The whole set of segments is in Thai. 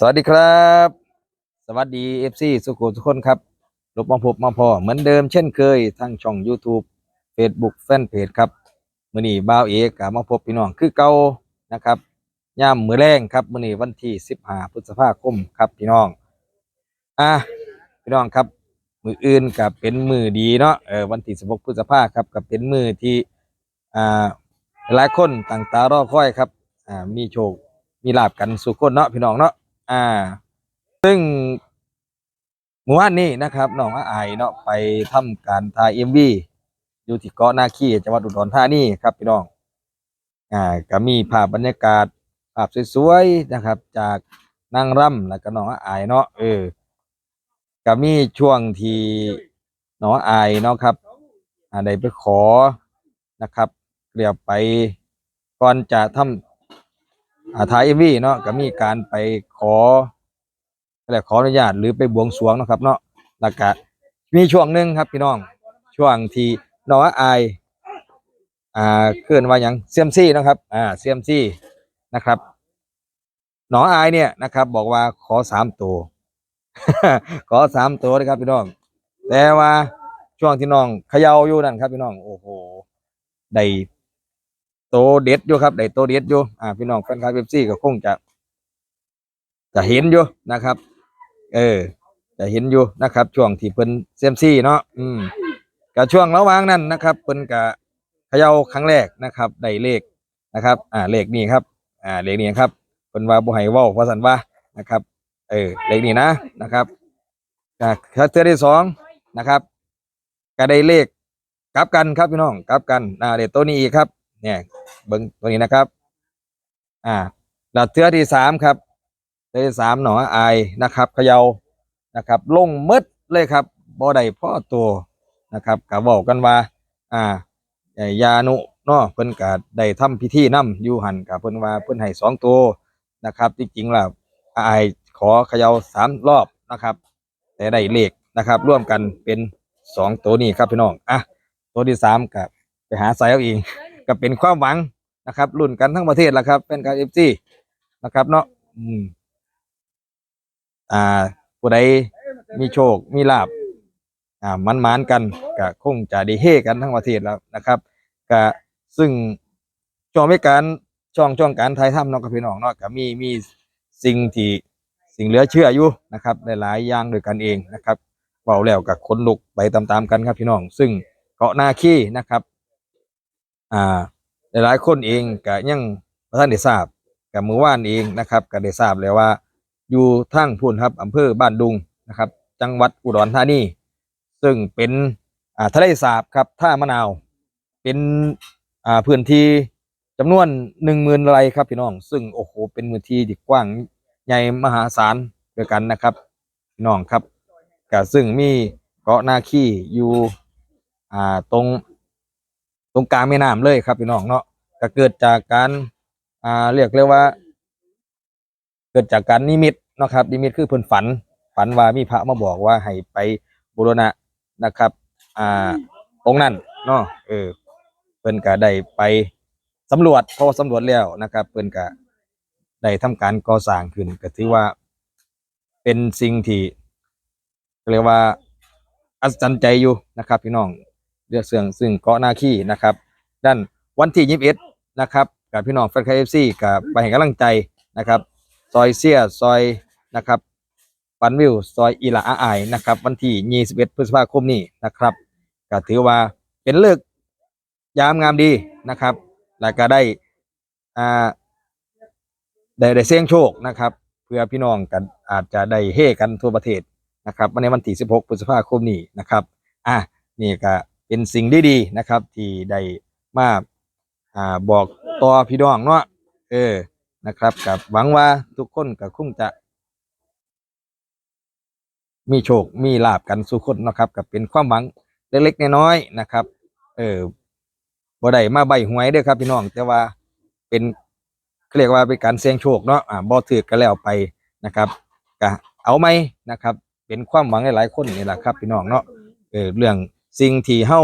สวัสดีครับ สวัสดีเอฟซีสุขุมทุกคนครับลบมาพบมาพอเหมือนเดิมเช่นเคยทั้งช่อง YouTube Facebook Fanpage ครับมือนี้บ่าวเอกกับมาพบพี่น้องคือเก่านะครับย่ามมือแรงครับมือนี้วันที่15พฤษภาคมครับพี่น้องอะพี่น้องครับ มืออื่นกับเป็นมือดีเนาะเออวันที่16พฤษภาครับกับเป็นมือที่อ่าหลายคนต่างตารอคอยครับอ่ามีโชคมีลาบกันสุขคนเนาะพี่น้องเนาะ อ่า ซึ่งเมื่อวานนี้นะครับน้องอาอายเนาะไปทำการถ่ายเอ็มวีอยู่ที่เกาะนาคีจังหวัดอุดรธานีครับพี่น้อง อ่าก็มีภาพบรรยากาศภาพสวยๆนะครับ จากนางร่ำแล้วก็น้องอาอายเนาะเออก็มีช่วงที่น้องอายเนาะครับอ่าได้ไปขอนะครับเรียบไปก่อนจะทำอ่า ถ่ายเอ็มวีเนาะก็มีการไปขอเรียกขออนุญาตหรือไปบวงสรวงนะครับ เนาะแล้วก็มีช่วงหนึ่งครับพี่น้อง ช่วงที่น้องอายอ่าเคลื่อนว่าอย่างเซียมซี่นะครับ อ่าเซียมซี่นะครับน้องอายเนี่ยนะครับ บอกว่าขอสามตัว ขอสามตัวเลยครับพี่น้อง แต่ว่าช่วงที่น้องเขย่าอยู่นั่นครับพี่น้อง โอ้โห ได้ โตเด็ดอยู่ครับได้โตเด็ดอยู่อ่าพี่น้องแฟนคลับเอฟซีก็คงจะจะเห็นอยู่นะครับ เออ จะเห็นอยู่นะครับ ช่วงที่เพิ่นเซมซี่เนาะอืมกับช่วงระหว่างนั้นนะครับเพิ่นก็เขย่าครั้งแรกนะครับได้เลขนะครับ อ่าเลขนี้ครับ อ่าเลขนี้ครับเพิ่นว่าบ่ให้เว้าว่าซั่นว่านะครับ เออเลขนี้นะนะครับก็เทือที่สองนะครับก็ได้เลขกลับกันครับพี่น้องกลับกันอ่าเด็ตัวนี้อีกครับ เนี่ยเบิ้งตัวนี้นะครับ อ่าแล้วเทือที่สามครับเทือที่สามหนออายนะครับเขยานะครับ ลงมืดเลยครับบ่ได้พ่อตัวนะครับก็บอกกันว่า อ่ายานุเนาะเพิ่นก็ได้ทำพิธีนํอยู่หันกับเพิ่นว่าเพิ่นให้สองตัวนะครับจริงๆแล้วอายขอเขย่าสามรอบนะครับ แต่ได้เลขนะครับ ร่วมกันเป็นสองตัวนี้ครับพี่น้องอะตัวที่สามกับไปหาใส่เอาเอง ก็เป็นความหวังนะครับรุ่นกันทั้งประเทศแล้วครับเป็นการเอฟซีนะครับเนาะอืมอ่าผู้ใดมีโชค มีลาบอ่ามันมานกันก็คงจะได้เฮกันทั้งประเทศแล้วนะครับก็ซึ่งช่วงไม่การช่องช่วงการถ่ายทำเนาะกับพี่น้องเนาะก็มีมีสิ่งที่สิ่งเหลือเชื่ออยู่นะครับหลายๆอย่างด้วยกันเองนะครับเบาแล้วกับคนลุกไปตามๆกันครับพี่น้อง ซึ่งเกาะนาคีนะครับ อ่าหลายๆคนเองก็ยังท่านได้ทราบกับมือว่านเองนะครับก็ได้ทราบแล้วว่า อยู่ทั้งพูนครับอำเภอบ้านดุงนะครับ จังหวัดอุดรธานีซึ่งเป็นอ่าทะเลสาบครับท่ามะนาว เป็นอ่าพื้นที่จำนวนหนึ่งหมื่นไร่ครับพี่น้อง ซึ่งโอ้โหเป็นพื้นที่ที่กว้างใหญ่มหาศาลด้วยกันนะครับพี่น้องครับก็ซึ่งมีเกาะนาคีอยู่อ่าตรง รงกลางแม่น้ำเลยครับพี่น้องเนาะก็เกิดจากการอ่าเรียกเรียกว่า เกิดจากการนิมิตเนาะครับ นิมิตคือเพิ่นฝัน ฝันว่ามีพระมาบอกว่าให้ไปบูรณะนะครับ อ่าองค์นั้นเนาะเออเพิ่นก็ได้ไปสำรวจเพราะว่าสำรวจแล้วนะครับ เพิ่นก็ได้ทำการก่อสร้างขึ้นก็ถือว่า เป็นสิ่งที่เรียกว่าอัศจรรย์ใจอยู่นะครับ พี่น้อง เรื่องเสื่องซึ่งเกาะนาคีนะครับด้านวันที่ยี่สิบเอ็ดนะครับกับพี่น้องแฟนคลับเอฟซีกับไปให้กำลังใจนะครับซอยเซียซอยนะครับปันวิวซอยอีหลาอาไอนะครับ วันที่ 21 พฤษภาคมนี้นะครับก็ถือว่าเป็นเลิกยามงามดีนะครับ แล้วก็ได้อ่าได้ได้เสี่ยงโชคนะครับ เพื่อพี่น้องกันอาจจะได้เฮกันทั่วประเทศนะครับในวันที่ 16 พฤษภาคมนี้นะครับ อะนี่ก็ เป็นสิ่งดีๆนะครับ ที่ได้มาอ่าบอกต่อพี่น้องเนาะเออนะครับกับหวังว่าทุกคนก็คงจะ มีโชคมีลาบกันสุขคนนะครับกับเป็นความหวังเล็กๆน้อยๆนะครับ เออบ่ได้มาใบหวยเด้อครับพี่น้อง แต่ว่าเป็นเขาเรียกว่าเป็นการเสี่ยงโชคเนาะอ่าบ่ถือก็แล้วไปนะครับก็เอาไหมนะครับ เป็นความหวังหลายๆคนนี่แหละครับ พี่น้องเนาะเออเรื่อง สิ่งที่เฮา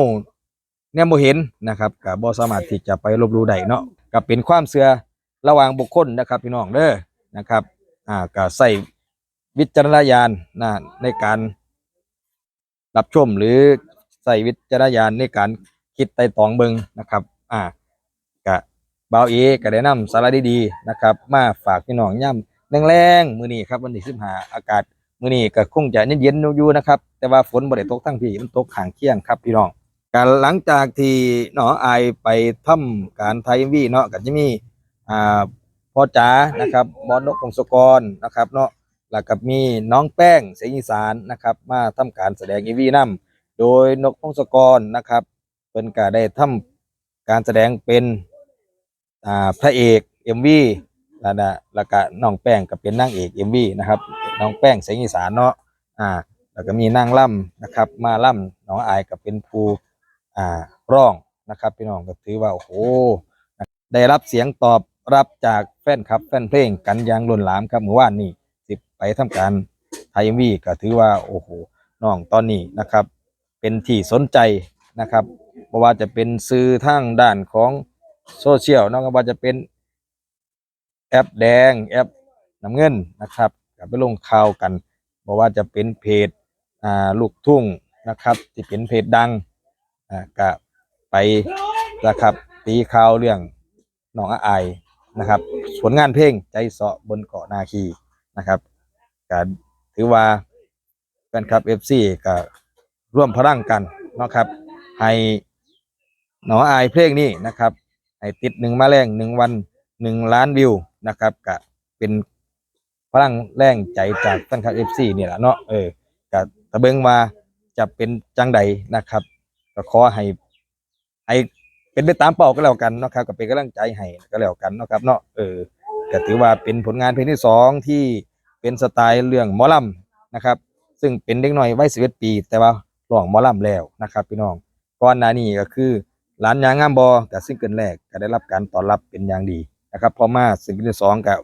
เนี่ยบ่เห็นนะครับก็บ่สามารถที่จะไปลบหลู่ได้เนาะก็เป็นความเชื่อระหว่างบุคคลนะครับพี่น้องเด้อนะครับอ่าก็ใส่วิจารณญาณนะในการรับชมหรือใส่วิจารณญาณในการคิดไต่ตองเบิงนะครับ อ่ากะบ่าวเอก็ได้นำสาระดีๆนะครับ มาฝากพี่น้องย่ำแรงๆมื้อนี้ครับวันที่15อากาศ มื้อนี้ก็คงจะเย็นๆอยู่นะครับ แต่ว่าฝนบ่ได้ตกทั้งพี่มันตกข้างเคียงครับ พี่น้องการหลังจากที่เนาะอายไปทำการไทยวีเนาะก็จะมีอ่าพ่อจ๋านะครับบอสนกพงศกรนะครับ เนาะแล้วก็มีน้องแป้งเสียงอีสานนะครับ มาทำการแสดงอีวีนํโดยนกพงศกรนะครับเพิ่นก็ได้ทำการแสดงเป็นอ่าพระเอก MV แล้ว นะแล้วก็น้องแป้งก็เป็นนางเอก MV นะครับน้องแป้งเสียงอีสานเนาะอ่าแล้วก็มีนางล่ำนะครับ มาล่ำน้องอายก็เป็นผู้อ่าร้องนะครับพี่น้องก็ถือว่าโอ้โหได้รับเสียงตอบรับจากแฟนคลับแฟนเพลงกันอย่างล้นหลามครับเมื่อวานนี้สิไปทำการไทยวีก็ถือว่าโอ้โหน้องตอนนี้นะครับ เป็นที่สนใจนะครับเพราะว่าจะเป็นสื่อทางด้านของโซเชียลเนาะก็ว่าจะเป็น แอปแดงแอปน้ำเงินนะครับก็ไปลงข่าวกันบอกว่าจะเป็นเพจอ่าลูกทุ่งนะครับที่เป็นเพจดังอ่าก็ไปนะครับตีข่าวเรื่องน้องอาอายนะครับผลงานเพลงใจเสาะบนเกาะนาคีนะครับก็ถือว่าแฟนคลับเอฟซีก็ร่วมพลังกันนะครับให้น้องอายเพลงนี้นะครับให้ติดหนึ่งมาแรงหนึ่งวัน หนึ่งล้านวิวนะครับก็เป็นพลังแรงใจจากแฟนคลับเอฟซีนี่แหละเนาะเออก็ตะเบิงว่าจะเป็นจังใดนะครับก็ขอให้ให้เป็นไปตามเป้าก็แล้วกันนะครับก็เป็นกำลังใจให้ก็แล้วกันนะครับเนาะเออก็ถือว่าเป็นผลงานเพลงที่สองที่เป็นสไตล์เรื่องหมอลำนะครับ ซึ่งเป็นเด็กน้อยวัย11ปี แต่ว่าร้องหมอลำแล้วนะครับพี่น้องก่อนหน้านี้ก็คือหลานยางงามบอกับซิงเกิลแรกก็ได้รับการตอบรับเป็นอย่างดี นะครับพอมาซิงที่สองก็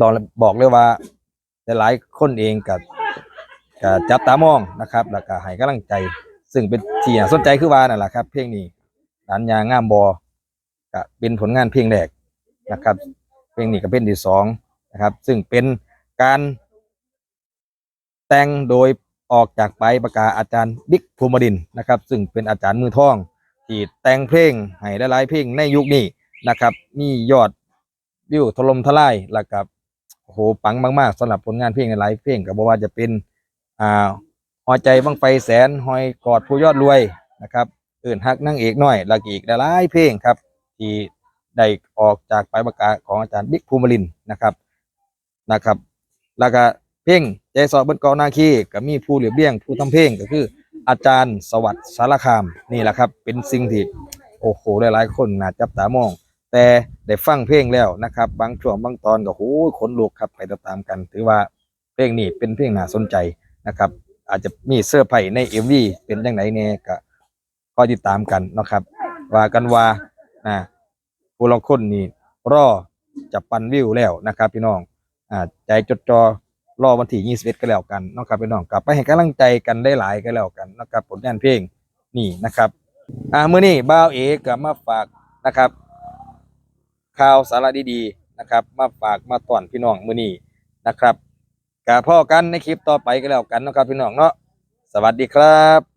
บอกบอกเลยว่าหลายคนเองกับก็จับตามองนะครับแล้วก็ให้กำลังใจ ซึ่งเป็นที่น่าสนใจคือว่านั่นแหละครับ เพลงนี้ดันยางงามบอก็เป็นผลงานเพลงแรกนะครับ เพลงนี้ก็เป็นที่สองนะครับ ซึ่งเป็นการแต่งโดยออกจากไปประกาศอาจารย์บิ๊กภูมิดินนะครับ ซึ่งเป็นอาจารย์มือทองที่แต่งเพลงให้หลายๆเพลงในยุคนี้ นะครับ มียอดวิวถล่มทลายแล้วก็โอ้โหปังมากๆสำหรับผลงานเพลงหลายเพลงก็บอกว่าจะเป็นอ่าหอยใจบังไฟแสนหอยกอดผู้ยอดรวยนะครับเอื่นฮักนั่งเอกน้อยแล้วก็อีกหลายเพลงครับ ที่ได้ออกจากปลายปากกาของอาจารย์บิ๊กภูมิลินนะครับนะครับ แล้วก็เพลงใจสอบบนเกานาคีก็มีผู้เหลียบเลี่ยงผู้ทำเพลงก็คืออาจารย์สวัสดิ์สารคามนี่แหละครับ เป็นสิ่งที่โอ้โหหลายๆคนน่าจับตามอง แต่ได้ฟังเพลงแล้วนะครับ บางช่วงบางตอนก็โหขนลุกครับไปตามๆกัน ถือว่าเพลงนี้เป็นเพลงน่าสนใจนะครับ อาจจะมีเสื้อไผ่ใน MV เป็นยังไงเนี่ยก็ก็ติดตามกันนะครับ ว่ากันว่าอ่าผู้ลางคนนี่รอจะปันวิวแล้วนะครับ พี่น้องอ่าใจจดจอรอวันที่21ก็แล้วกันนะครับพี่น้องกลับไปให้กำลังใจกันได้หลายก็แล้วกันนะครับผลงานเพลงนี่นะครับอ่าเมื้อนี้บ่าวเอกก็มาฝากนะครับ ข่าวสาระดีๆนะครับมาฝากมาต้อนพี่น้องมื้อนี้นะครับกะพ่อกันในคลิปต่อไปก็แล้วกันนะครับพี่น้องเนาะสวัสดีครับ